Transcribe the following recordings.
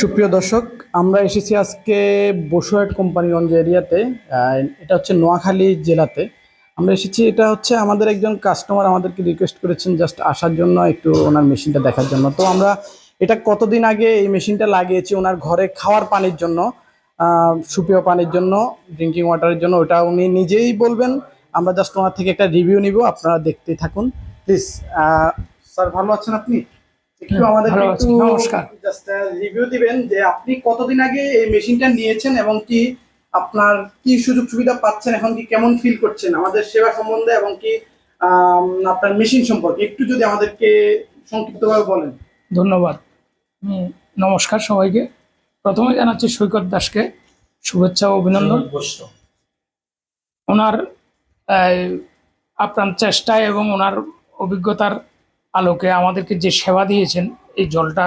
সুপ্রিয় দর্শক, আমরা এসেছি আজকে বসুয়াট কোম্পানিগঞ্জ এরিয়াতে এটা হচ্ছে নোয়াখালী জেলাতে। আমরা এসেছি, এটা হচ্ছে আমাদের একজন কাস্টমার আমাদেরকে রিকোয়েস্ট করেছেন জাস্ট আসার জন্য, একটু ওনার মেশিনটা দেখার জন্য। তো আমরা এটা কতদিন আগে এই মেশিনটা লাগিয়েছি, ওনার ঘরে খাওয়ার পানির জন্য সুপেয় পানির জন্য ড্রিঙ্কিং ওয়াটারের জন্য, ওটা উনি নিজেই বলবেন। আমরা জাস্ট ওনার থেকে একটা রিভিউ নিব, আপনারা দেখতেই থাকুন। প্লিজ স্যার ভালো আছেন আপনি? একটু আমাদের ভালো আছি, নমস্কার। রিভিউ দিবেন যে আপনি কতদিন আগে এই মেশিনটা নিয়েছেন এবং কি আপনার কি সুযোগ সুবিধা পাচ্ছেন এখন কি কেমন ফিল করছেন আমাদের সেবা সম্বন্ধে এবং কি আপনার মেশিন সম্পর্কে? একটু যদি আমাদেরকে সংক্ষিপ্তভাবে বলেন। ধন্যবাদ। আমি নমস্কার সবাইকে। প্রথমে জানাচ্ছি সৈকত দাসকে শুভেচ্ছা ও অভিনন্দন। ওনার আপ্রাণ চেষ্টায় এবং ওনার অভিজ্ঞতার আলোকে আমাদেরকে যে সেবা দিয়েছেন, এই জলটা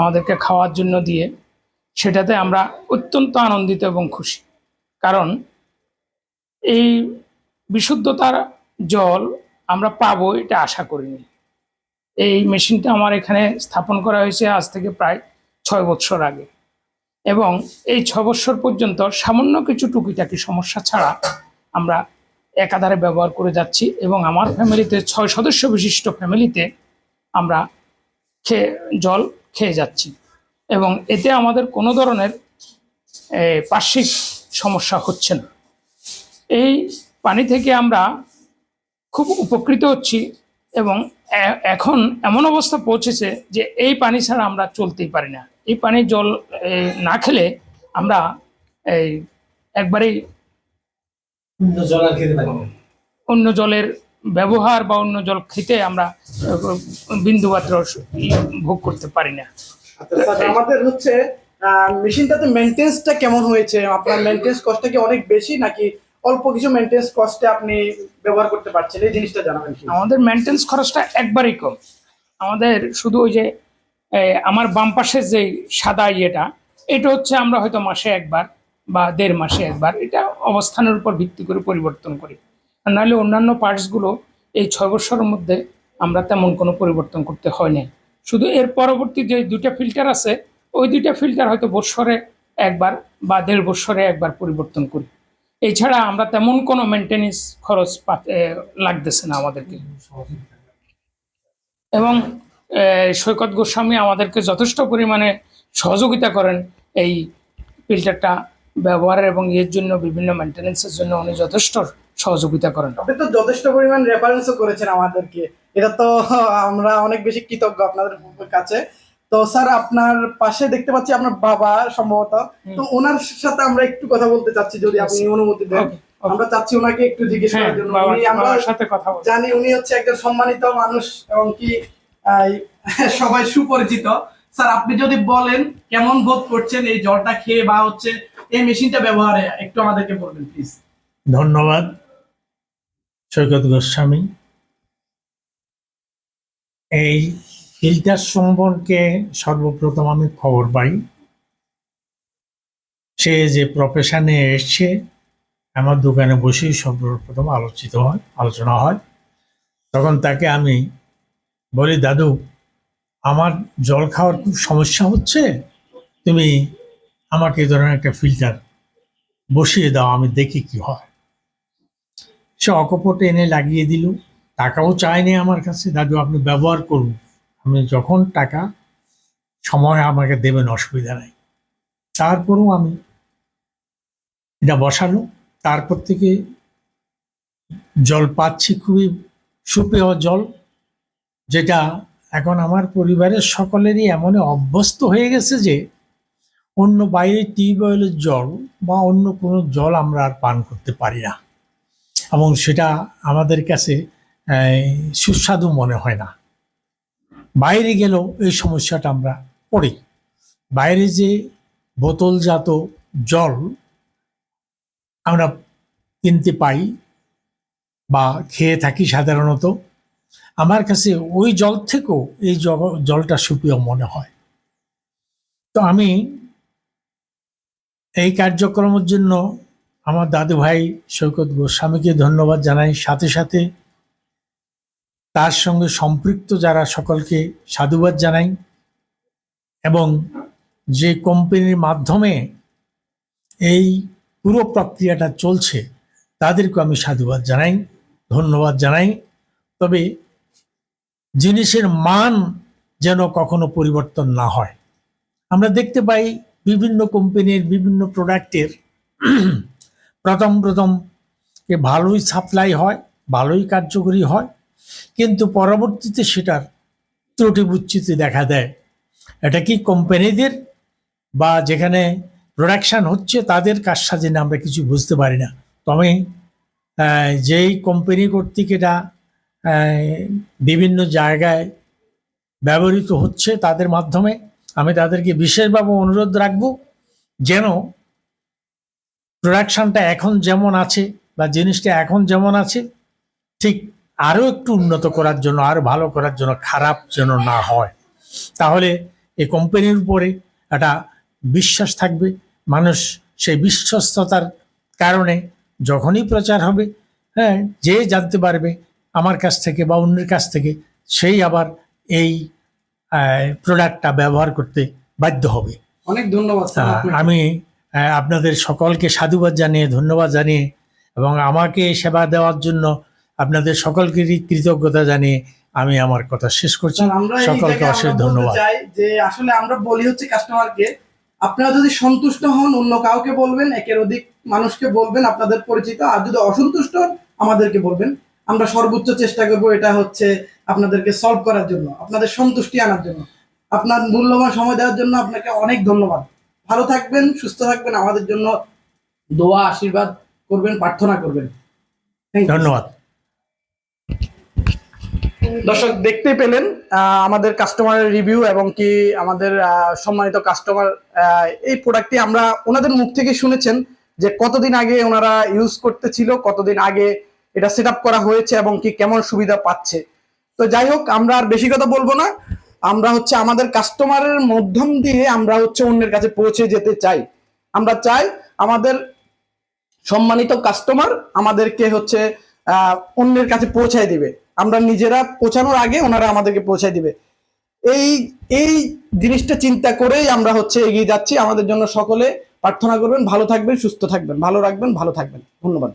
আমাদেরকে খাওয়ার জন্য দিয়ে, সেটাতে আমরা অত্যন্ত আনন্দিত এবং খুশি। কারণ এই বিশুদ্ধতার জল আমরা পাবো, এটা আশা করিনি। এই মেশিনটা আমার এখানে স্থাপন করা হয়েছে আজ থেকে প্রায় ছয় বছর আগে। এবং এই ছ বছর পর্যন্ত সামান্য কিছু টুকিটাকি সমস্যা ছাড়া আমরা একাধারে ব্যবহার করে যাচ্ছি এবং আমার ফ্যামিলিতে ছয় সদস্য বিশিষ্ট ফ্যামিলিতে আমরা খেয়ে জল খেয়ে যাচ্ছি। এবং এতে আমাদের কোনো ধরনের পার্শ্বিক সমস্যা হচ্ছে না। এই পানি থেকে আমরা খুব উপকৃত হচ্ছি এবং এখন এমন অবস্থা পৌঁছেছে যে এই পানি ছাড়া আমরা চলতেই পারি না। এই পানি জল না খেলে আমরা, এই, একবারেই জল আর খেতে পারি না। অন্য জলের ব্যবহার বা অন্য জল খেতে আমরা আহ, বিন্দুমাত্র ভোগ করতে পারি না। আচ্ছা আমাদের হচ্ছে মেশিনটাতে মেনটেন্সটা কেমন হয়েছে? আপনার মেনটেন্স কস্টটা কি অনেক বেশি নাকি অল্প কিছু মেনটেন্স কস্টে আপনি ব্যবহার করতে পারছেন? এই জিনিসটা জানাবেন আমাদের মেনটেন্স খরচটা একবারই কম। আমাদের শুধু ওই যে আমার বাম পাশের যে সাদা ইয়েটা এটা হচ্ছে আমরা হয়তো মাসে একবার বা দেড় মাসে একবার, এটা অবস্থানের উপর ভিত্তি করে পরিবর্তন করি। আর নাহলে অন্যান্য পার্টসগুলো এই ছয় বছরের মধ্যে আমরা তেমন কোনো পরিবর্তন করতে হয়নি শুধু এর পরবর্তী যে দুইটা ফিল্টার আছে, ওই দুইটা ফিল্টার হয়তো বৎসরে একবার বা দেড় বছরে একবার পরিবর্তন করি। এছাড়া আমরা তেমন কোনো মেনটেন্স খরচ লাগতেছে না আমাদেরকে। এবং সৈকত গোস্বামী আমাদেরকে যথেষ্ট পরিমাণে সহযোগিতা করেন এই ফিল্টারটা ব্যবহারের এবং এর জন্য বিভিন্ন মেনটেন্সের জন্য উনি যথেষ্ট সহযোগিতা করেন। আপনি তো যথেষ্ট পরিমাণ রেফারেন্সও করেছেন আমাদেরকে। এটা তো আমরা অনেক বেশি কৃতজ্ঞ আপনাদের কাছে। তো স্যার আপনার পাশে দেখতে পাচ্ছি আপনার বাবা সম্ভবত। তো ওনার সাথে আমরা একটু কথা বলতে চাচ্ছি যদি আপনি অনুমতি দেন. আমরা চাচ্ছি ওনাকে একটু জিজ্ঞেস হ্যাঁ করার জন্য উনি আমরা সাথে কথা জানি উনি হচ্ছে একজন সম্মানিত মানুষ এবং কি সবাই সুপরিচিত। স্যার আপনি যদি বলেন কেমন বোধ করছেন এই জলটা খেয়ে বা হচ্ছে এই মেশিনটা ব্যবহারে একটু আমাদেরকে বলবেন প্লিজ ধন্যবাদ, সৈকত গোস্বামী। এই ফিল্টার সম্পর্কে সর্বপ্রথম আমি খবর পাই, সে যে প্রফেশনে এসছে, আমার দোকানে বসেই সর্বপ্রথম আলোচিত হয়, আলোচনা হয়। তখন তাকে আমি বলি, দাদু, আমার জল খাওয়ার খুব সমস্যা হচ্ছে, তুমি আমাকে এই ধরনের একটা ফিল্টার বসিয়ে দাও, আমি দেখি কি হয়। সে অকপট এনে লাগিয়ে দিল, টাকাও চায়নি আমার কাছে। দাদু, আপনি ব্যবহার করুন। আমি যখন টাকা, সময় আমাকে দেবেন, অসুবিধা নাই। তারপরেও আমি এটা বসালো। তারপর থেকে জল পাচ্ছি, খুবই সুপেয় জল, যেটা এখন আমার পরিবারের সকলেরই এমন অভ্যস্ত হয়ে গেছে যে অন্য বাইরে টিউবওয়েলের জল বা অন্য কোনো জল আমরা আর পান করতে পারি না। এবং সেটা আমাদের কাছে সুস্বাদু মনে হয় না। বাইরে গেলেও এই সমস্যাটা আমরা পড়ি। বাইরে যে বোতলজাত জল আমরা কিনতে পাই বা খেয়ে থাকি সাধারণত, আমার কাছে ওই জল থেকেও এই জলটা সুপ্রিয় মনে হয়। তো আমি এই কার্যক্রমের জন্য আমার দাদু ভাই সৈকত গোস্বামীকে ধন্যবাদ জানাই। সাথে সাথে তার সঙ্গে সম্পৃক্ত যারা সকলকে সাধুবাদ জানাই এবং যে কোম্পানির মাধ্যমে এই পুরো প্রক্রিয়াটা চলছে তাদেরকে আমি সাধুবাদ জানাই, ধন্যবাদ জানাই। তবে জিনিসের মান যেন কখনো পরিবর্তন না হয়। আমরা দেখতে পাই বিভিন্ন কোম্পানির বিভিন্ন প্রোডাক্টের প্রথম প্রথম ভালোই সাপ্লাই হয়, ভালোই কার্যকরী হয়, কিন্তু পরবর্তীতে সেটার ত্রুটি বুচ্ছিতে দেখা দেয়। এটা কি কোম্পানিদের বা যেখানে প্রোডাকশান হচ্ছে তাদের কাজ সাজে না আমরা কিছু বুঝতে পারি না। তবে যেই কোম্পানি কর্তৃক এটা বিভিন্ন জায়গায় ব্যবহৃত হচ্ছে তাদের মাধ্যমে আমি তাদেরকে বিশেষভাবে অনুরোধ রাখব যেন প্রোডাকশনটা এখন যেমন আছে বা জিনিসটা এখন যেমন আছে, ঠিক আরও একটু উন্নত করার জন্য আরও ভালো করার জন্য খারাপ যেন না হয়। তাহলে এই কোম্পানির উপরে একটা বিশ্বাস থাকবে, মানুষ সেই বিশ্বস্ততার কারণে যখনই প্রচার হবে হ্যাঁ যে জানতে পারবে আমার কাছ থেকে বা অন্যের কাছ থেকে, সেই আবার এই প্রোডাক্টটা ব্যবহার করতে বাধ্য হবে। অনেক ধন্যবাদ আমি আপনাদের সকলকে সাধুবাদ জানিয়ে ধন্যবাদ জানিয়ে এবং আমাকে সেবা দেওয়ার জন্য আপনাদের সকলকেরই কৃতজ্ঞতা জানিয়ে আমি আমার কথা শেষ করছি। সকলকে অশেষ ধন্যবাদ। যে আসলে আমরা বলি হচ্ছে কাস্টমারকে আপনারা যদি সন্তুষ্ট হন অন্য কাউকে বলবেন একের অধিক মানুষকে বলবেন আপনাদের পরিচিত আর যদি অসন্তুষ্ট হন আমাদেরকে বলবেন। আমরা সর্বোচ্চ চেষ্টা করব এটা হচ্ছে আপনাদেরকে সলভ করার জন্য আপনাদের সন্তুষ্টি আনার জন্য আপনার মূল্যবান সময় দেওয়ার জন্য আপনাকে অনেক ধন্যবাদ। ভালো থাকবেন সুস্থ থাকবেন আমাদের জন্য দোয়া আশীর্বাদ করবেন প্রার্থনা করবেন। ধন্যবাদ। দর্শক দেখতে পেলেন আহ, আমাদের কাস্টমারের রিভিউ এবং কি আমাদের আহ, সম্মানিত কাস্টমার এই প্রোডাক্টটি আমরা ওনাদের মুখ থেকে শুনেছেন যে কতদিন আগে ওনারা ইউজ করতেছিল কতদিন আগে এটা সেট করা হয়েছে এবং কি কেমন সুবিধা পাচ্ছে। তো যাই হোক, আমরা আর বেশি কথা বলব না। আমরা হচ্ছে আমাদের কাস্টমারের মাধ্যম দিয়ে আমরা হচ্ছে অন্যের কাছে পৌঁছে যেতে চাই। আমরা চাই আমাদের সম্মানিত কাস্টমার আমাদেরকে হচ্ছে অন্যের কাছে পৌঁছায় দিবে। আমরা নিজেরা পৌঁছানোর আগে ওনারা আমাদেরকে পৌঁছায় দিবে। এই এই জিনিসটা চিন্তা করেই আমরা হচ্ছে এগিয়ে যাচ্ছি। আমাদের জন্য সকলে প্রার্থনা করবেন, ভালো থাকবেন, সুস্থ থাকবেন, ভালো রাখবেন, ভালো থাকবেন। ধন্যবাদ।